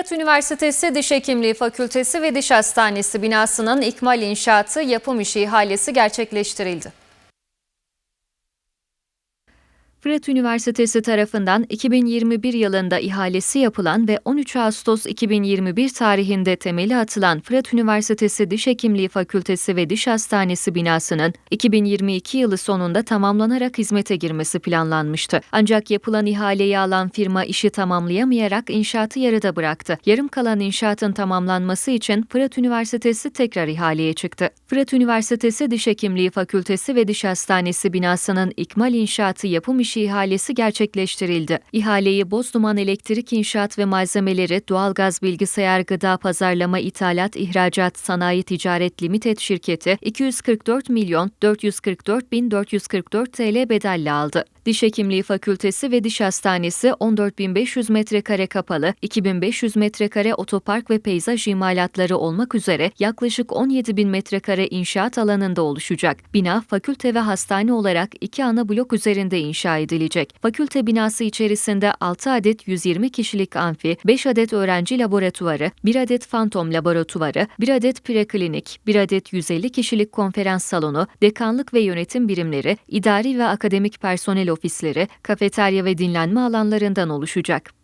Fırat Üniversitesi Diş Hekimliği Fakültesi ve Diş Hastanesi binasının ikmal inşaatı yapım işi ihalesi gerçekleştirildi. Fırat Üniversitesi tarafından 2021 yılında ihalesi yapılan ve 13 Ağustos 2021 tarihinde temeli atılan Fırat Üniversitesi Diş Hekimliği Fakültesi ve Diş Hastanesi binasının 2022 yılı sonunda tamamlanarak hizmete girmesi planlanmıştı. Ancak yapılan ihaleyi alan firma işi tamamlayamayarak inşaatı yarıda bıraktı. Yarım kalan inşaatın tamamlanması için Fırat Üniversitesi tekrar ihaleye çıktı. Fırat Üniversitesi Diş Hekimliği Fakültesi ve Diş Hastanesi binasının ikmal inşaatı yapım ihalesi gerçekleştirildi. İhaleyi Bozduman Elektrik İnşaat ve Malzemeleri Doğalgaz Bilgisayar Gıda Pazarlama İthalat İhracat Sanayi Ticaret Limited şirketi 244 milyon 444 bin 444 TL bedelle aldı. Diş Hekimliği Fakültesi ve Diş Hastanesi 14.500 metrekare kapalı, 2.500 metrekare otopark ve peyzaj imalatları olmak üzere yaklaşık 17.000 metrekare inşaat alanında oluşacak. Bina fakülte ve hastane olarak iki ana blok üzerinde inşa edilecek. Fakülte binası içerisinde 6 adet 120 kişilik amfi, 5 adet öğrenci laboratuvarı, 1 adet fantom laboratuvarı, 1 adet preklinik, 1 adet 150 kişilik konferans salonu, dekanlık ve yönetim birimleri, idari ve akademik personel ofisleri, kafeterya ve dinlenme alanlarından oluşacak.